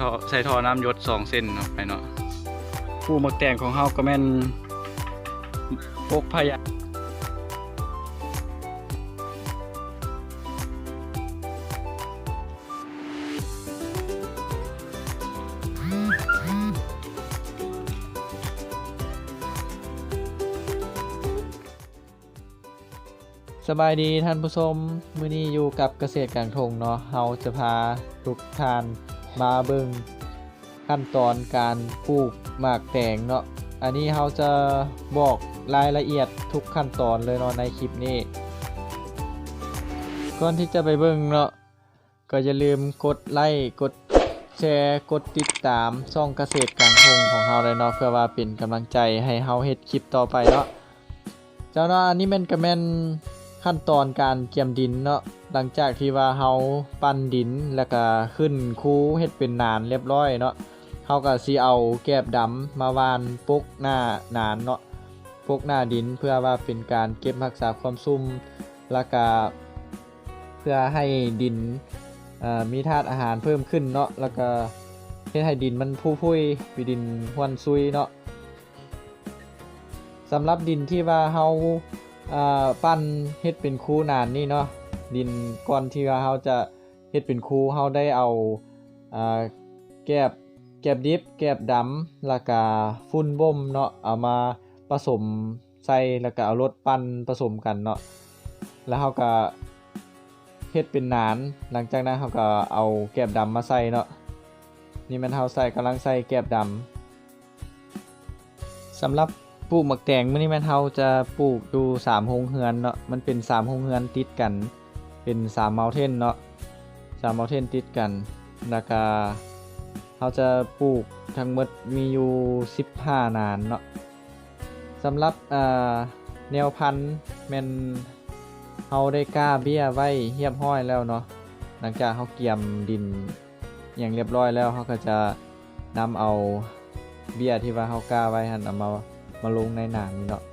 ท่อใส่ท่อน้ำยศสองเส้นเนาะไปเนาะผู้หมักแต่งของเฮาก็แม่นพวกพยาสบายดีท่านผู้ชม มื้อนี้อยู่กับเกษตรกลางทงเนาะ เฮาจะพาทุกท่าน มาเบิ่งขั้นตอนการปลูกหมากแตงเนาะอันนี้เฮาจะบอกรายละเอียดทุกขั้นตอนเลยเนาะในคลิปนี้ ก่อนที่จะไปเบิ่งเนาะก็อย่าลืมกดไลค์กดแชร์กดติดตามช่องเกษตรกลางทงของเฮาเลยเนาะเพื่อว่าเป็นกำลังใจให้เฮาเฮ็ดคลิปต่อไปเนาะเจ้าเนาะอันนี้ม่นก็แม่นขั้นตอนการเกี่ยมดินเนาะ หลังจากที่ว่าเฮาปั้นดินแล้วก็ขึ้นคูเฮ็ดเป็นนานเรียบร้อยเนาะเฮาก็สิเอาแกบดำมาวานปุกหน้านานเนาะปุกหน้าดินเพื่อว่าเป็นการเก็บรักษาความซุ่มแล้วก็เพื่อให้ดินมีธาตุอาหารเพิ่มขึ้นเนาะแล้วก็เฮ็ดให้ดินมันพุพุยมีดินหวนซุยเนาะสำหรับดินที่ว่าเฮาปั้นเฮ็ดเป็นคูนานนี่เนาะ ดินก่อนที่ว่าเฮาจะเฮ็ดเป็นคูเฮาได้เอาอ่าแกบแกบดิบ แกบดำแล้วก็ฝุ่นบ่มเนาะเอามาผสมใส่แล้วก็เอารถปั้นผสมกันเนาะแล้วเฮาก็เฮ็ดเป็นหนาน หลังจากนั้นเฮาก็เอาแกบดำมาใส่เนาะนี่มันเฮาใส่กำลังใส่แกบดำสำหรับปลูกหมักแตงมื้อนี้แม่นเฮาจะปลูกอยู่3โรงเรือนเนาะมันเป็น3โรงเรือนติดกัน เป็น3 mountain เนาะ3 mountain ติดกันแล้วก็เฮาจะปลูกทั้งหมดมีอยู่ 15 นานเนาะสำหรับแนวพันธุ์แม่นเฮาได้กล้าเบี้ยไว้เรียบร้อยแล้วเนาะหลังจากเฮาเกี่ยมดินอย่างเรียบร้อยแล้วเฮาก็จะนำเอาเบี้ยที่ว่าเฮากล้าไว้หันเอามามาลงในหนังนี้เนาะ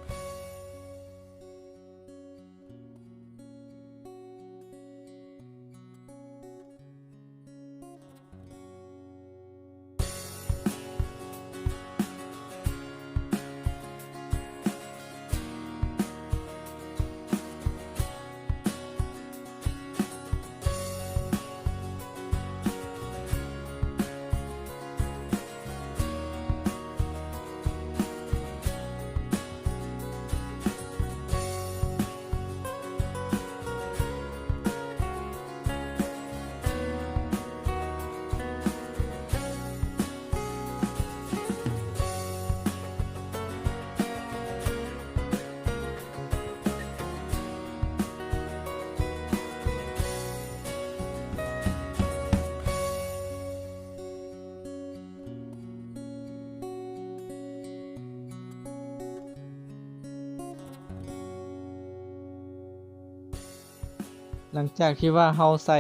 หลังจากที่ว่าเฮาใส่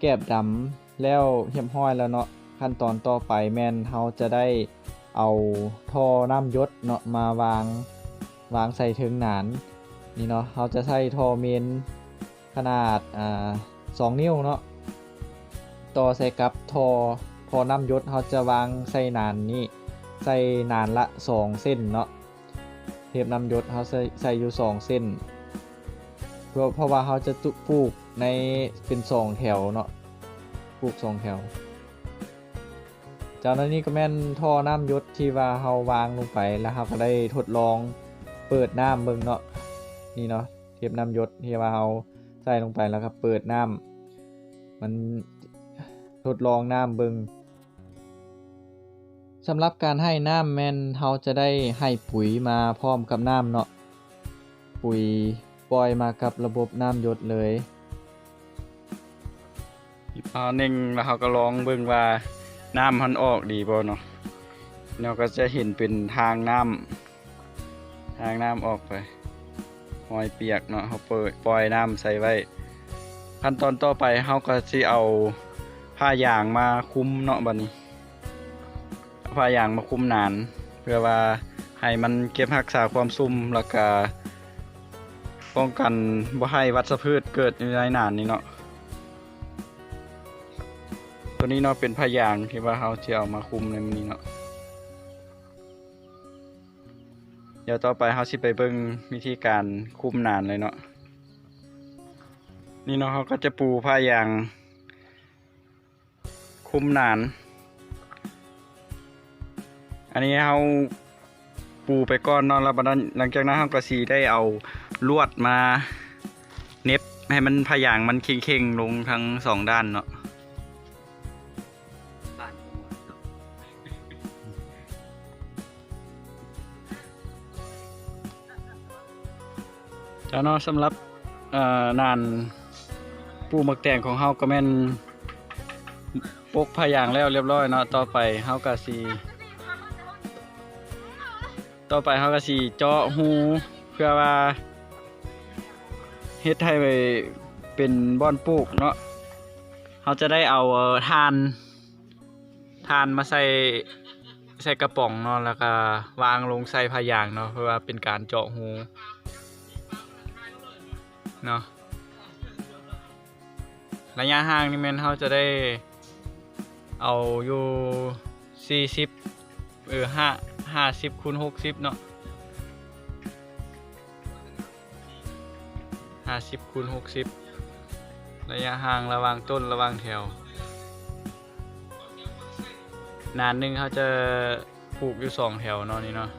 แกบดำแล้วเรียบร้อยแล้วเนาะขั้นตอนต่อไปแม่นเฮาจะได้เอาท่อน้ำยศเนาะมาวางวางใส่ถึงหนานนี่เนาะเฮาจะใช้ท่อเมนขนาดอ่า2นิ้วเนาะต่อใส่กับท่อท่อน้ำยศเฮาจะวางใส่หนานนี้ใส่หนานละ2เส้นเนาะเทปน้ำยศเฮาใส่ใส่อยู่2เส้น พราะเพราะว่าเขาจะปลูกในเป็นสองแถวเนาะปลูกสองแถว จากนั้นนี่ก็แม่นท่อน้ำยศที่ว่าเขาวางลงไปแล้วเขาก็ได้ทดลองเปิดน้ำเบิ่งเนาะนี่เนาะเทียบน้ำยศที่ว่าเขาใส่ลงไปแล้วก็เปิดน้ำมันทดลองน้ำเบิ่งสำหรับการให้น้ำแม่นเขาจะได้ให้ปุ๋ยมาพร้อมกับน้ำเนาะปุ๋ย ปล่อยมากับระบบน้ำหยดเลยเอาเน่งแล้วเขาก็ลองเบิ่งว่าน้ำมันออกดีบ่เนาะเราก็จะเห็นเป็นทางน้ำทางน้ำออกไปหอยเปียกเนาะเขาเปิดปล่อยน้ำใส่ไว้ ขั้นตอนต่อไปเขาก็สิเอาผ้ายางมาคุมเนาะบัดนี้ผ้ายางมาคุมนาน เพื่อว่าให้มันเก็บรักษาความซุ่มแล้วก็ ป้องกันบ่ให้วัชพืชเกิดอยู่ในนานนี้เนาะตัวนี้เนาะเป็นพยางที่ว่าเขาจะเอามาคุมในมื้อนี้เนาะเดี๋ยวต่อไปเขาสิไปเบิ่งวิธีการคุมนานเลยเนาะนี่เนาะเขาก็จะปูพยาง คุมนาน อันนี้เขา ปูไปก่อนนาะแล้วบัดนั้นหลังจากนั้นเขาก็สีได้เอาลวดมาเน็บให้มันพยางมันเข่งๆลงทั้งสองด้านเนาะจ้าเนาะสำหรับเอ่อนานปูหมักแตงของเฮาก็แม่นปกพยางแล้วเรียบร้อยเนาะต่อไปเฮาก็สิ ต่อไปเฮาก็สิเจาะหูเพื่อว่าเฮ็ดให้ไปเป็นบ่อนปลูกเนาะเฮาจะได้เอาทานทานมาใส่ใส่กระป๋องเนาะแล้วก็วางลงใส่พายางเนาะเพื่อว่าเป็นการเจาะหูเนาะระยะห่างนี่แม่นเขาจะได้เอาอยู่สี่สิบ เออห้าห้าสิบคูณหกสิบเนาะห้าสิบคูณหกสิบระยะห่างระหว่างต้นระหว่างแถว นานหนึงเขาจะปลูกอยู่สองแถวเนาะนี่เนาะ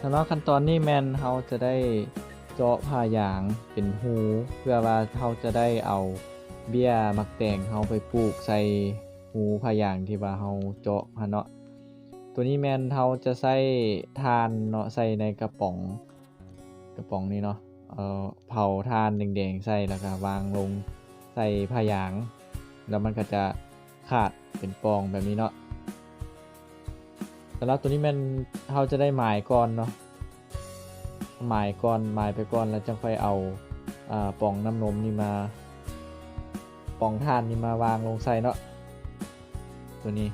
สำหรับขั้นตอนนี้แมนเราจะได้ จาะผ่ายางเป็นหูเพื่อว่าเราจะได้เอาเบี้ยมักแตงเราไปปลูกใส่หูผ่ายางที่ว่าเราเจาะหั้นเนาะตัวนี้แมนเราจะใส่ทานเนาะใส่ในกระป๋องกระป๋องนี้เนาะเอ่อเผาทานแดงๆใส่แล้วก็วางลงใส่ผ่ายาง แล้วมันก็จะขาดเป็นปองแบบนี้เนาะสำหรับตัวนี้แมันเราจะได้หมายก่อนเนาะ หมายก่อนหมายไปก่อนแล้วจะค่อยเอาอ่าป่องน้ำนมนี่มาป่องท่านนี่มาวางลงใส่เนาะตัวนี้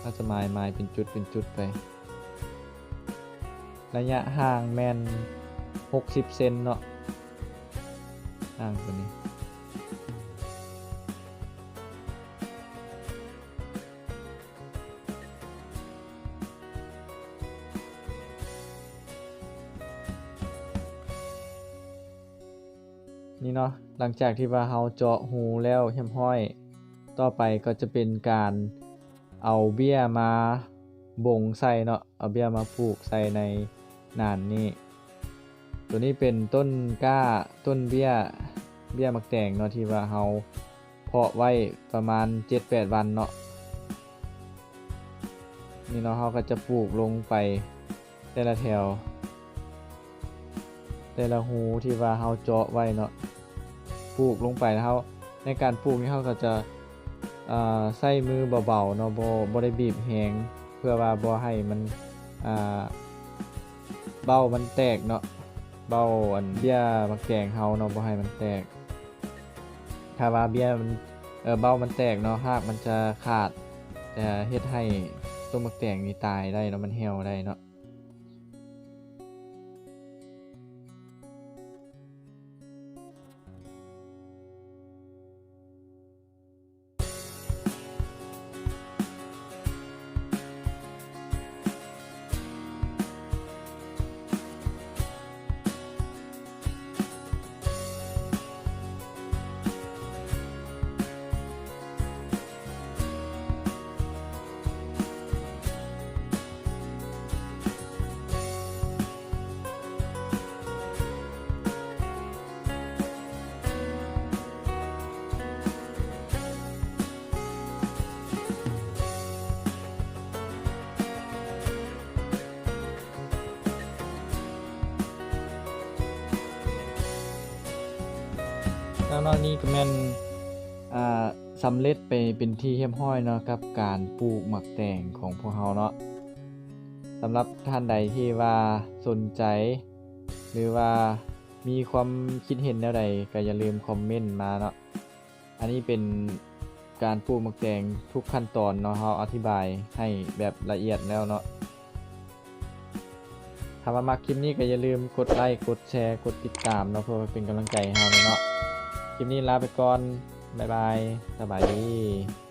เราจะหมายหมายเป็นจุดเป็นจุดไประยะห่างแมน60 เซนเนาะห่างตัวนี้ นี่เนาะหลังจากที่ว่าเราเจาะหูแล้วเรียบร้อย ต่อไปก็จะเป็นการเอาเบี้ยมาบ่งใส่เนาะเอาเบี้ยมาปลูกใส่ในนานนี้ตัวนี้เป็นต้นก้าต้นเบี้ยเบี้ยมักแตงเนาะที่ว่าเราเพาะไว้ประมาณ 7-8 วันเนาะนี่เนาะเราก็จะปลูกลงไปแต่ละแถว แต่ละหูที่ว่าเฮาเจาะไว้เนาะ ปลูกลงไปแล้วเฮาในการปลูกนี่เฮาก็จะใส่มือเบาๆเนาะบ่บ่ได้บีบแฮงเพื่อว่าบ่ให้มันเบ้ามันแตกเนาะเบ้าอันเบี้ยมักแกงเฮาเนาะบ่ให้มันแตก ถ้าว่าเบี้ยมันเออเบ้ามันแตกเนาะรากมันจะขาดจะเฮ็ดให้ต้นมักแตงนี่ตายได้เนาะมันเหี่ยวได้เนาะ แล้วงนอกนี้ก็แม่นอ่าสำเร็จไปเป็นที่เข้มห้อยเนาะกับการปลูกหมักแตงของพวกเราเนาะสำหรับท่านใดที่ว่าสนใจ หรือว่ามีความคิดเห็นแนวใดก็อย่าลืมคอมเมนต์มาเนาะอันนี้เป็นการปลูกหมักแตงทุกขั้นตอนเนาะเราอธิบายให้แบบละเอียดแล้วเนาะถ้ามามาคลิปนี้ก็อย่าลืมกดไลค์กดแชร์กดติดตามเนาะเพื่อเป็นกำลังใจให้เราเนาะ คลิปนี้ลาไปก่อน บ๊ายบาย สบายดี